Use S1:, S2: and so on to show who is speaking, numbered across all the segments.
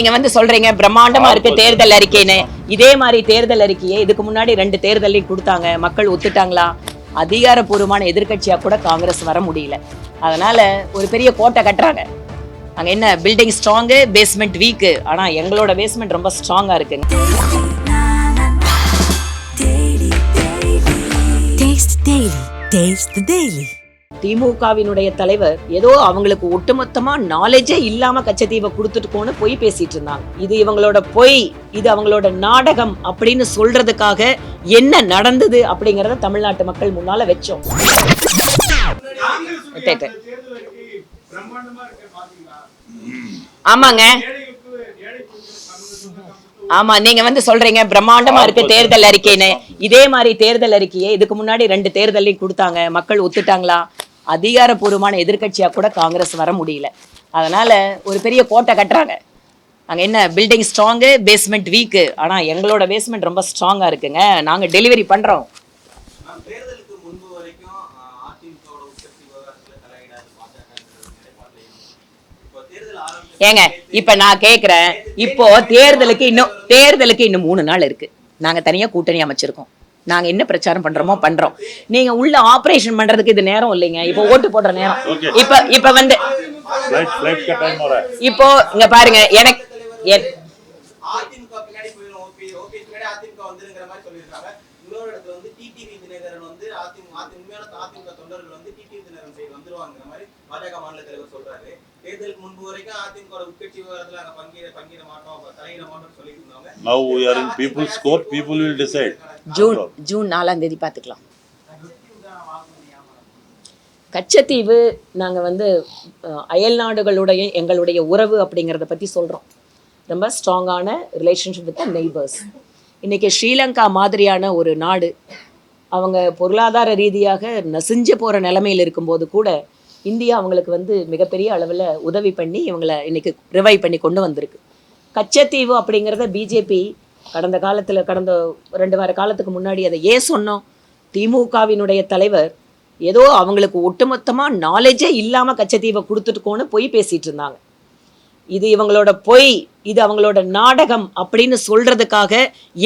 S1: நீங்க வந்து சொல்றீங்க பிரம்மாண்டமா இருக்கு தேர்தல் அறிக்கைன்னு. இதே மாதிரி தேர்தல் அறிக்கையை இதுக்கு முன்னாடி ரெண்டு தேர்தலையும் கொடுத்தாங்க. மக்கள் ஒத்துட்டாங்களா? அதிகாரப்பூர்வமான எதிர்க்கட்சியா கூட காங்கிரஸ் வர முடியல. அதனால ஒரு பெரிய கோட்டை கட்டுறாங்க. அங்க என்ன பில்டிங் ஸ்ட்ராங்கு பேஸ்மெண்ட் வீக்கு ஆனா எங்களோட பேஸ்மெண்ட் ரொம்ப ஸ்ட்ராங்கா இருக்குங்க.
S2: Taste Daily.
S1: திமுகவினுடைய தலைவர் ஏதோ அவங்களுக்கு ஒட்டுமொத்தமா நாலேஜே இல்லாம கச்சத்தீவை கொடுத்துட்டுக்கோன்னு பொய் பேசிட்டு இருந்தாங்க. இது இவங்களோட பொய் இது அவங்களோட நாடகம் அப்படின்னு சொல்றதுக்காக என்ன நடந்தது அப்படிங்கறத தமிழ்நாட்டு மக்கள் முன்னால வச்சோம். ஆமாங்க. ஆமா நீங்க வந்து சொல்றீங்க பிரம்மாண்டமா இருக்கு தேர்தல் அறிக்கைன்னு. இதே மாதிரி தேர்தல் அறிக்கையை இதுக்கு முன்னாடி ரெண்டு தேர்தலையும் கொடுத்தாங்க. மக்கள் ஒத்துட்டாங்களா? அதிகாரப்பூர்வமான எதிர்கட்சியாக கூட காங்கிரஸ் வர முடியல. அதனால் ஒரு பெரிய கோட்டை கட்டுறாங்க. அங்கே என்ன பில்டிங் ஸ்ட்ராங்கு பேஸ்மெண்ட் வீக்கு ஆனால் எங்களோட பேஸ்மெண்ட் ரொம்ப ஸ்ட்ராங்காக இருக்குங்க. நாங்கள் டெலிவரி
S3: பண்ணுறோம் ஏங்க இப்போ
S1: ஏங்க இப்ப நான் கேக்குறேன். இப்போ தேர்தலுக்கு இன்னும் தேர்தலுக்கு இன்னும் மூணு நாள் இருக்கு. நாங்க தனியா கூட்டணி அமைச்சிருக்கோம். நாங்க என்ன பிரச்சாரம் பண்றோமோ பண்றோம். நீங்க உள்ள ஆபரேஷன் பண்றதுக்கு இது நேரம் இல்லைங்க. இப்போ ஓட்டு போடுற நேரம். இப்ப இப்ப வந்து இப்போ இங்க பாருங்க எனக்கு
S3: டிடிவி தினகரன் வந்து அதிமுக அதி- உண்மையான அதிமுக தொண்டர்கள் வந்து டிடிவி தினகரன் சைடு வந்துருவாங்கிற மாதிரி பாஜக மாநில தலைவர் சொல்றாரு தேர்தலுக்கு முன்பு வரைக்கும் அதிமுக உட்கட்சி விவகாரத்துல நாங்க பங்கேற பங்கிட மாட்டோம் தலையிட மாட்டோம்னு சொல்லிட்டு இருந்தாங்க
S4: Now we are in people's court. People will decide.
S1: June June நாலாம் தேதி பார்த்துக்கலாம் கச்சத்தீவு நாங்கள் வந்து அயல் நாடுகளுடைய எங்களுடைய உறவு அப்படிங்கிறத பற்றி சொல்கிறோம் ரொம்ப ஸ்ட்ராங்கான ரிலேஷன்ஷிப் வித் நெய்பர்ஸ் இன்றைக்கி ஸ்ரீலங்கா மாதிரியான ஒரு நாடு அவங்க பொருளாதார ரீதியாக நசிஞ்சு போகிற நிலமையில் இருக்கும்போது கூட இந்தியா அவங்களுக்கு வந்து மிகப்பெரிய அளவில் உதவி பண்ணி இவங்களை இன்னைக்கு ரிவைவ் பண்ணி கொண்டு வந்திருக்கு. கச்சத்தீவு அப்படிங்கிறத பிஜேபி கடந்த காலத்தில் கடந்த ரெண்டு வார காலத்துக்கு முன்னாடி அதை ஏன் சொன்னோம்? திமுகவினுடைய தலைவர் ஏதோ அவங்களுக்கு ஒட்டுமொத்தமாக நாலேஜே இல்லாமல் கச்சத்தீவை கொடுத்துட்டுக்கோன்னு பொய் பேசிகிட்டு இருந்தாங்க. இது இவங்களோட பொய் இது அவங்களோட நாடகம் அப்படின்னு சொல்கிறதுக்காக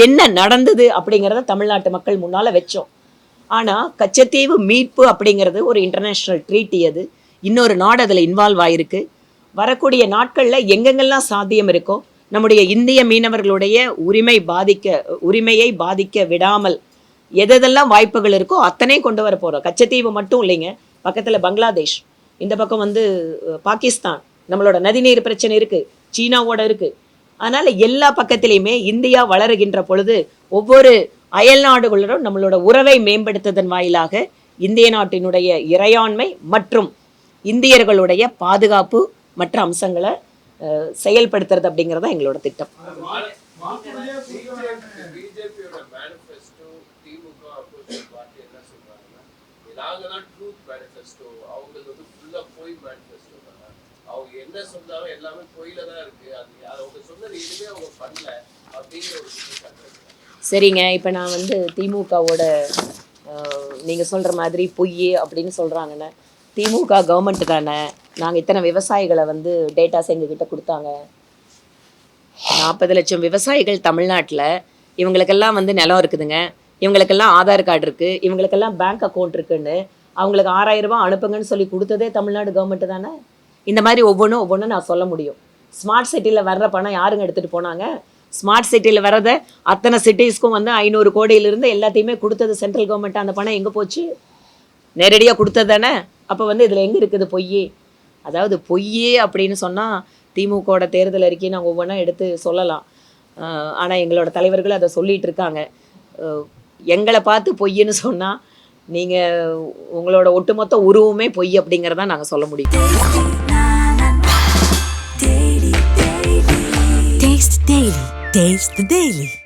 S1: என்ன நடந்தது அப்படிங்கிறத தமிழ்நாட்டு மக்கள் முன்னால் வச்சோம். ஆனால் கச்சத்தீவு மீட்பு அப்படிங்கிறது ஒரு இன்டர்நேஷ்னல் ட்ரீட்டி அது. இன்னொரு நாடு அதில் இன்வால்வ் ஆயிருக்கு. வரக்கூடிய நாட்களில் எங்கெங்கெல்லாம் சாத்தியம் இருக்கோ நம்முடைய இந்திய மீனவர்களுடைய உரிமை பாதிக்க உரிமையை பாதிக்க விடாமல் எதெல்லாம் வாய்ப்புகள் இருக்கோ அத்தனை கொண்டு வர போகிறோம் கச்சத்தீவு மட்டும் இல்லைங்க. பக்கத்தில் பங்களாதேஷ். இந்த பக்கம் வந்து பாகிஸ்தான். நம்மளோட நதிநீர் பிரச்சனை இருக்குது சீனாவோட இருக்குது அதனால் எல்லா பக்கத்திலையுமே இந்தியா வளருகின்ற பொழுது ஒவ்வொரு அயல் நாடுகளுடன் நம்மளோட உறவை மேம்படுத்துவதன் வாயிலாக இந்திய நாட்டினுடைய இறையாண்மை மற்றும் இந்தியர்களுடைய பாதுகாப்பு மற்ற அம்சங்களை செயல்படுத்துறது அப்படிங்கிறது எங்களோட திட்டம்.
S5: என்ன சொன்னாலும் எல்லாமே பொய்ல தான் இருக்கு அது அவங்க சொன்னது எதுவுமே அவங்க பண்ணல அப்படிங்கிற ஒரு குற்றச்சாட்டு
S1: சரிங்க இப்போ நான் வந்து திமுகவோட நீங்கள் சொல்கிற மாதிரி பொய் அப்படின்னு சொல்கிறாங்கன்னு திமுக கவர்மெண்ட்டு தானே. நாங்கள் இத்தனை விவசாயிகளை வந்து டேட்டாஸ் எங்ககிட்ட கொடுத்தாங்க. நாற்பது லட்சம் விவசாயிகள் தமிழ்நாட்டில். இவங்களுக்கெல்லாம் வந்து நிலம் இருக்குதுங்க. இவங்களுக்கெல்லாம் ஆதார் கார்டு இருக்குது இவங்களுக்கெல்லாம் பேங்க் அக்கௌண்ட் இருக்குன்னு அவங்களுக்கு ஆறாயிரம் ரூபாய் அனுப்புங்கன்னு சொல்லி கொடுத்ததே தமிழ்நாடு கவர்மெண்ட் தானே? இந்த மாதிரி ஒவ்வொன்றும் ஒவ்வொன்றும் நான் சொல்ல முடியும். ஸ்மார்ட் சிட்டியில் வர்ற பணம் யாருங்க எடுத்துகிட்டு போனாங்க? ஸ்மார்ட் சிட்டியில் வர்றத அத்தனை சிட்டிஸ்க்கும் வந்து ஐநூறு கோடியிலிருந்து எல்லாத்தையுமே கொடுத்தது சென்ட்ரல் கவர்மெண்ட் அந்த பணம் எங்கே போச்சு? நேரடியாக கொடுத்தது தானே? அப்போ வந்து இதில் எங்கே இருக்குது பொய் அதாவது பொய் அப்படின்னு சொன்னால் திமுகவோட தேர்தல் அறிக்கையை நாங்கள் ஒவ்வொன்றா எடுத்து சொல்லலாம். ஆனால் எங்களோட தலைவர்கள் அதை சொல்லிகிட்டு இருக்காங்க. எங்களை பார்த்து பொய்ன்னு சொன்னால் நீங்கள் உங்களோட ஒட்டுமொத்த உருவமே பொய் அப்படிங்கிறதான் நாங்கள் சொல்ல முடியும்.
S2: Dave's the Daily.